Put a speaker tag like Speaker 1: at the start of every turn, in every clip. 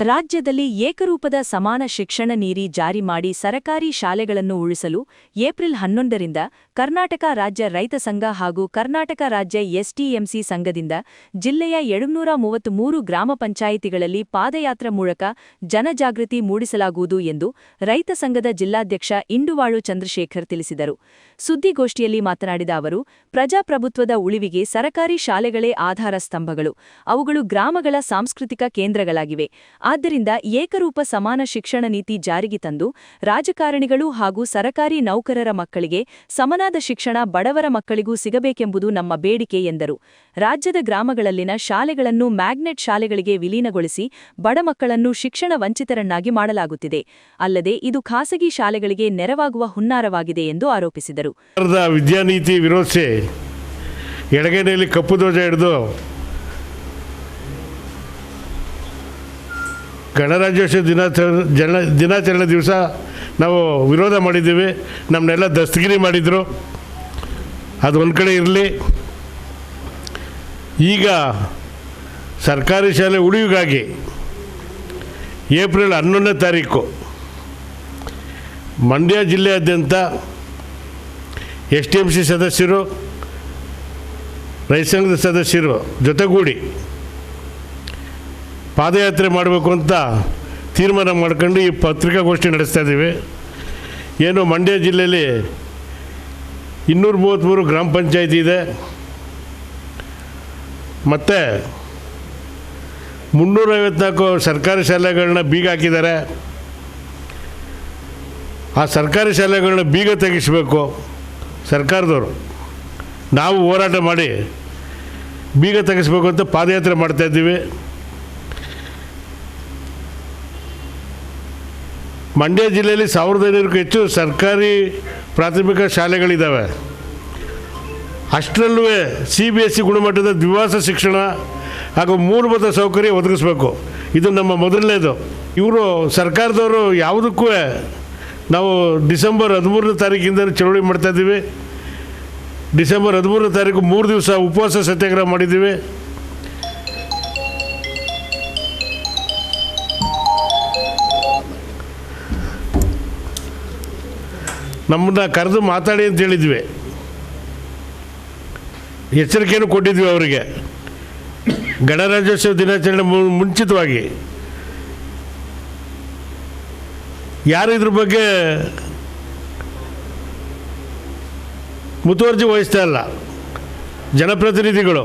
Speaker 1: ರಾಜ್ಯದಲ್ಲಿ ಏಕರೂಪದ ಸಮಾನ ಶಿಕ್ಷಣ ನೀರಿ ಜಾರಿ ಮಾಡಿ ಸರಕಾರಿ ಶಾಲೆಗಳನ್ನು ಉಳಿಸಲು ಏಪ್ರಿಲ್ ಹನ್ನೊಂದರಿಂದ ಕರ್ನಾಟಕ ರಾಜ್ಯ ರೈತ ಸಂಘ ಹಾಗೂ ಕರ್ನಾಟಕ ರಾಜ್ಯ ಎಸ್ಟಿಎಂಸಿ ಸಂಘದಿಂದ ಜಿಲ್ಲೆಯ ಎರಡುನೂರ ಮೂವತ್ತ್ಮೂರು ಗ್ರಾಮ ಪಂಚಾಯಿತಿಗಳಲ್ಲಿ ಪಾದಯಾತ್ರೆ ಮೂಲಕ ಜನಜಾಗೃತಿ ಮೂಡಿಸಲಾಗುವುದು ಎಂದು ರೈತ ಸಂಘದ ಜಿಲ್ಲಾಧ್ಯಕ್ಷ ಇಂಡುವಾಳು ಚಂದ್ರಶೇಖರ್ ತಿಳಿಸಿದರು. ಸುದ್ದಿಗೋಷ್ಠಿಯಲ್ಲಿ ಮಾತನಾಡಿದ ಅವರು, ಪ್ರಜಾಪ್ರಭುತ್ವದ ಉಳಿವಿಗೆ ಸರಕಾರಿ ಶಾಲೆಗಳೇ ಆಧಾರ ಸ್ತಂಭಗಳು. ಅವುಗಳು ಗ್ರಾಮಗಳ ಸಾಂಸ್ಕೃತಿಕ ಕೇಂದ್ರಗಳಾಗಿವೆ. ಆದ್ದರಿಂದ ಏಕರೂಪ ಸಮಾನ ಶಿಕ್ಷಣ ನೀತಿ ಜಾರಿಗೆ ತಂದು ರಾಜಕಾರಣಿಗಳು ಹಾಗೂ ಸರಕಾರಿ ನೌಕರರ ಮಕ್ಕಳಿಗೆ ಸಮನಾದ ಶಿಕ್ಷಣ ಬಡವರ ಮಕ್ಕಳಿಗೂ ಸಿಗಬೇಕೆಂಬುದು ನಮ್ಮ ಬೇಡಿಕೆ ಎಂದರು. ರಾಜ್ಯದ ಗ್ರಾಮಗಳಲ್ಲಿನ ಶಾಲೆಗಳನ್ನು ಮ್ಯಾಗ್ನೆಟ್ ಶಾಲೆಗಳಿಗೆ ವಿಲೀನಗೊಳಿಸಿ ಬಡ ಮಕ್ಕಳನ್ನು ಶಿಕ್ಷಣ ವಂಚಿತರನ್ನಾಗಿ ಮಾಡಲಾಗುತ್ತಿದೆ. ಅಲ್ಲದೆ ಇದು ಖಾಸಗಿ ಶಾಲೆಗಳಿಗೆ ನೆರವಾಗುವ ಹುನ್ನಾರವಾಗಿದೆ ಎಂದು ಆರೋಪಿಸಿದರು.
Speaker 2: ಸರ್ಕಾರದ ವಿದ್ಯಾನೀತಿ ವಿರೋಧಿಸಿ ಎಡಗೈನಲ್ಲಿ ಕಪ್ಪು ಧ್ವಜ ಹಿಡಿದು ಗಣರಾಜ್ಯೋತ್ಸವ ದಿನಾಚರಣೆ, ಜನ, ದಿನಾಚರಣೆ ದಿವಸ ನಾವು ವಿರೋಧ ಮಾಡಿದ್ದೀವಿ. ನಮ್ಮನ್ನೆಲ್ಲ ದಸ್ತಗಿರಿ ಮಾಡಿದರು. ಅದು ಒಂದು ಕಡೆ ಇರಲಿ. ಈಗ ಸರ್ಕಾರಿ ಶಾಲೆ ಉಳಿವಿಗಾಗಿ ಏಪ್ರಿಲ್ ಹನ್ನೊಂದನೇ ತಾರೀಕು ಮಂಡ್ಯ ಜಿಲ್ಲೆಯಾದ್ಯಂತ ಎಸ್ ಟಿ ಎಂ ಸಿ ಸದಸ್ಯರು, ರೈತ ಸಂಘದ ಸದಸ್ಯರು ಜೊತೆಗೂಡಿ ಪಾದಯಾತ್ರೆ ಮಾಡಬೇಕು ಅಂತ ತೀರ್ಮಾನ ಮಾಡ್ಕೊಂಡು ಈ ಪತ್ರಿಕಾಗೋಷ್ಠಿ ನಡೆಸ್ತಾ ಇದ್ದೀವಿ. ಏನು ಮಂಡ್ಯ ಜಿಲ್ಲೆಯಲ್ಲಿ ಇನ್ನೂರ ಮೂವತ್ತ್ಮೂರು ಗ್ರಾಮ ಪಂಚಾಯತಿ ಇದೆ. ಮತ್ತು ಮುನ್ನೂರೈವತ್ನಾಲ್ಕು ಸರ್ಕಾರಿ ಶಾಲೆಗಳನ್ನ ಬೀಗ ಹಾಕಿದ್ದಾರೆ. ಆ ಸರ್ಕಾರಿ ಶಾಲೆಗಳನ್ನ ಬೀಗ ತೆಗಿಸ್ಬೇಕು. ಸರ್ಕಾರದವರು ನಾವು ಹೋರಾಟ ಮಾಡಿ ಬೀಗ ತೆಗೆಸ್ಬೇಕು ಅಂತ ಪಾದಯಾತ್ರೆ ಮಾಡ್ತಾ ಇದ್ದೀವಿ. ಮಂಡ್ಯ ಜಿಲ್ಲೆಯಲ್ಲಿ ಸಾವಿರದ ಐನೂರಕ್ಕೂ ಹೆಚ್ಚು ಸರ್ಕಾರಿ ಪ್ರಾಥಮಿಕ ಶಾಲೆಗಳಿದ್ದಾವೆ. ಅಷ್ಟರಲ್ಲೂ ಸಿ ಬಿ ಎಸ್ ಸಿ ಗುಣಮಟ್ಟದ ದ್ವಿವಾಸ ಶಿಕ್ಷಣ ಹಾಗೂ ಮೂಲಭೂತ ಸೌಕರ್ಯ ಒದಗಿಸ್ಬೇಕು. ಇದು ನಮ್ಮ ಮೊದಲನೇದು. ಇವರು ಸರ್ಕಾರದವರು ಯಾವುದಕ್ಕೂ ನಾವು ಡಿಸೆಂಬರ್ ಹದಿಮೂರನೇ ತಾರೀಕಿಂದ ಚಳವಳಿ ಮಾಡ್ತಾಯಿದ್ದೀವಿ ಡಿಸೆಂಬರ್ ಹದಿಮೂರನೇ ತಾರೀಕು ಮೂರು ದಿವಸ ಉಪವಾಸ ಸತ್ಯಾಗ್ರಹ ಮಾಡಿದ್ದೀವಿ. ನಮ್ಮನ್ನ ಕರೆದು ಮಾತಾಡಿ ಅಂತ ಹೇಳಿದ್ವಿ. ಎಚ್ಚರಿಕೆಯನ್ನು ಕೊಟ್ಟಿದ್ವಿ ಅವರಿಗೆ. ಗಣರಾಜ್ಯೋತ್ಸವ ದಿನಾಚರಣೆ ಮುಂಚಿತವಾಗಿ. ಯಾರು ಇದ್ರ ಬಗ್ಗೆ ಮುತುವರ್ಜಿ ವಹಿಸ್ತಾ ಇಲ್ಲ. ಜನಪ್ರತಿನಿಧಿಗಳು.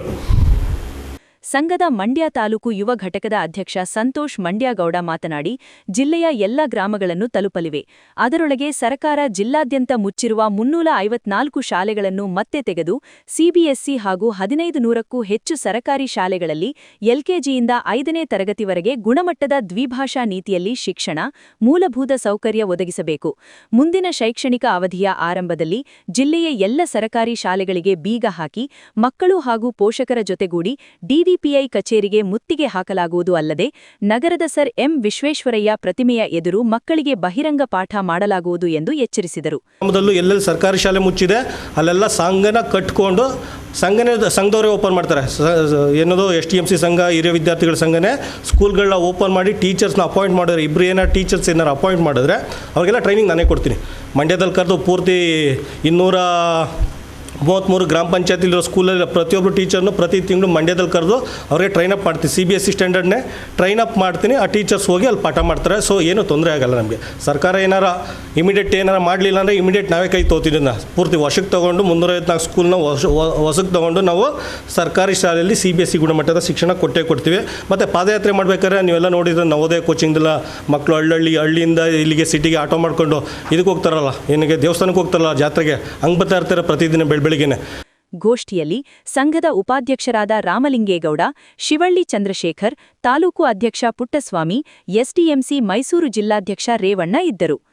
Speaker 1: ಸಂಘದ ಮಂಡ್ಯ ತಾಲೂಕು ಯುವ ಘಟಕದ ಅಧ್ಯಕ್ಷ ಸಂತೋಷ್ ಮಂಡ್ಯಗೌಡ ಮಾತನಾಡಿ, ಜಿಲ್ಲೆಯ ಎಲ್ಲ ಗ್ರಾಮಗಳನ್ನು ತಲುಪಲಿವೆ. ಅದರೊಳಗೆ ಸರ್ಕಾರ ಜಿಲ್ಲಾದ್ಯಂತ ಮುಚ್ಚಿರುವ ಮುನ್ನೂರ ಐವತ್ನಾಲ್ಕು ಶಾಲೆಗಳನ್ನು ಮತ್ತೆ ತೆಗೆದು ಸಿಬಿಎಸ್ಇ ಹಾಗೂ ಹದಿನೈದು ನೂರಕ್ಕೂ ಹೆಚ್ಚು ಸರಕಾರಿ ಶಾಲೆಗಳಲ್ಲಿ ಎಲ್ಕೆಜಿಯಿಂದ ಐದನೇ ತರಗತಿವರೆಗೆ ಗುಣಮಟ್ಟದ ದ್ವಿಭಾಷಾ ನೀತಿಯಲ್ಲಿ ಶಿಕ್ಷಣ, ಮೂಲಭೂತ ಸೌಕರ್ಯ ಒದಗಿಸಬೇಕು. ಮುಂದಿನ ಶೈಕ್ಷಣಿಕ ಅವಧಿಯ ಆರಂಭದಲ್ಲಿ ಜಿಲ್ಲೆಯ ಎಲ್ಲ ಸರಕಾರಿ ಶಾಲೆಗಳಿಗೆ ಬೀಗ ಹಾಕಿ, ಮಕ್ಕಳು ಹಾಗೂ ಪೋಷಕರ ಜೊತೆಗೂಡಿ ಡಿಡಿಪಿಐ ಕಚೇರಿಗೆ ಮುತ್ತಿಗೆ ಹಾಕಲಾಗುವುದು ಅಲ್ಲದೆ ನಗರದ ಸರ್ ಎಂ ವಿಶ್ವೇಶ್ವರಯ್ಯ ಪ್ರತಿಮೆಯ ಎದುರು ಮಕ್ಕಳಿಗೆ ಬಹಿರಂಗ ಪಾಠ ಮಾಡಲಾಗುವುದು ಎಂದು ಎಚ್ಚರಿಸಿದರು.
Speaker 3: ಎಲ್ಲೆಲ್ಲಿ ಸರ್ಕಾರಿ ಶಾಲೆ ಮುಚ್ಚಿದೆ, ಅಲ್ಲೆಲ್ಲ ಸಂಘನ ಕಟ್ಕೊಂಡು ಸಂಘನೇ ಸಂಘದವರೇ ಓಪನ್ ಮಾಡ್ತಾರೆ. ಏನದು ಎಸ್ ಟಿ ಎಂ ಸಿ ಸಂಘ, ಹಿರಿಯ ವಿದ್ಯಾರ್ಥಿಗಳ ಸಂಘನೇ ಸ್ಕೂಲ್ಗಳನ್ನ ಓಪನ್ ಮಾಡಿ ಟೀಚರ್ಸ್ನ ಅಪಾಯಿಂಟ್ ಮಾಡಿದ್ರೆ ಇಬ್ಬರು ಏನಾರು ಟೀಚರ್ಸ್ ಏನಾರು ಅಪಾಯಿಂಟ್ ಮಾಡಿದ್ರೆ, ಅವರಿಗೆಲ್ಲ ಟ್ರೈನಿಂಗ್ ನಾನೇ ಕೊಡ್ತೀನಿ. ಮಂಡ್ಯದಲ್ಲಿ ಕರೆದು ಪೂರ್ತಿ ಇನ್ನೂರ ಮೂವತ್ತ್ಮೂರು ಗ್ರಾಮ ಪಂಚಾಯತಿಲಿರೋ ಸ್ಕೂಲಲ್ಲಿ ಪ್ರತಿಯೊಬ್ಬರು ಟೀಚರ್ನು ಪ್ರತಿ ತಿಂಗಳು ಮಂಡ್ಯದಲ್ಲಿ ಕರೆದು ಅವ್ರಿಗೆ ಟ್ರೈನ್ ಅಪ್ ಮಾಡ್ತೀನಿ ಸಿ ಬಿ ಎಸ್ ಸಿ ಸ್ಟ್ಯಾಂಡರ್ಡ್ನೇ ಟ್ರೈನ್ ಅಪ್ ಮಾಡ್ತೀನಿ. ಆ ಟೀಚರ್ಸ್ ಹೋಗಿ ಅಲ್ಲಿ ಪಾಠ ಮಾಡ್ತಾರೆ. ಸೊ ಏನೂ ತೊಂದರೆ ಆಗಲ್ಲ ನಮಗೆ. ಸರ್ಕಾರ ಏನಾರ ಇಮಿಡಿಯೇಟ್ ಏನಾರ ಮಾಡಲಿಲ್ಲ ಅಂದರೆ ಇಮಿಡಿಯೇಟ್ ನಾವೇ ಕೈ ತೋತಿದ್ದೀನಿ ನಾ. ಪೂರ್ತಿ ವಶಕ್ಕೆ ತೊಗೊಂಡು ಮುನ್ನೂರೈವತ್ನಾಲ್ಕು ಸ್ಕೂಲ್ನ ವಶ ವಶಕ್ಕೆ ತೊಗೊಂಡು ನಾವು ಸರ್ಕಾರಿ ಶಾಲೆಯಲ್ಲಿ ಸಿ ಬಿ ಎಸ್ ಸಿ ಗುಣಮಟ್ಟದ ಶಿಕ್ಷಣ ಕೊಟ್ಟೇ ಕೊಡ್ತೀವಿ. ಮತ್ತು ಪಾದಯಾತ್ರೆ ಮಾಡಬೇಕಾದ್ರೆ ನೀವೆಲ್ಲ ನೋಡಿದ್ರೆ ನವೋದಯ ಕೋಚಿಂಗ್ದೆಲ್ಲ ಮಕ್ಕಳು ಹಳ್ಳಹಳ್ಳಿ ಹಳ್ಳಿಯಿಂದ ಇಲ್ಲಿಗೆ ಸಿಟಿಗೆ ಆಟೋ ಮಾಡಿಕೊಂಡು ಇದಕ್ಕೆ ಹೋಗ್ತಾರಲ್ಲ. ಏನಿಗೆ ದೇವಸ್ಥಾನಕ್ಕೆ ಹೋಗ್ತಾರಲ್ಲ ಜಾತ್ರೆಗೆ. ಹಂಗೆ ಬರ್ತಾ ಇರ್ತಾರೆ ಪ್ರತಿದಿನ ಬೆಳಿಗ್ಗೆನೆ.
Speaker 1: ಗೋಷ್ಠಿಯಲ್ಲಿ ಸಂಘದ ಉಪಾಧ್ಯಕ್ಷರಾದ ರಾಮಲಿಂಗೇಗೌಡ, ಶಿವಳ್ಳಿ ಚಂದ್ರಶೇಖರ್, ತಾಲೂಕು ಅಧ್ಯಕ್ಷ ಪುಟ್ಟಸ್ವಾಮಿ, ಎಸ್ಡಿಎಂಸಿ ಮೈಸೂರು ಜಿಲ್ಲಾಧ್ಯಕ್ಷ ರೇವಣ್ಣ ಇದ್ದರು.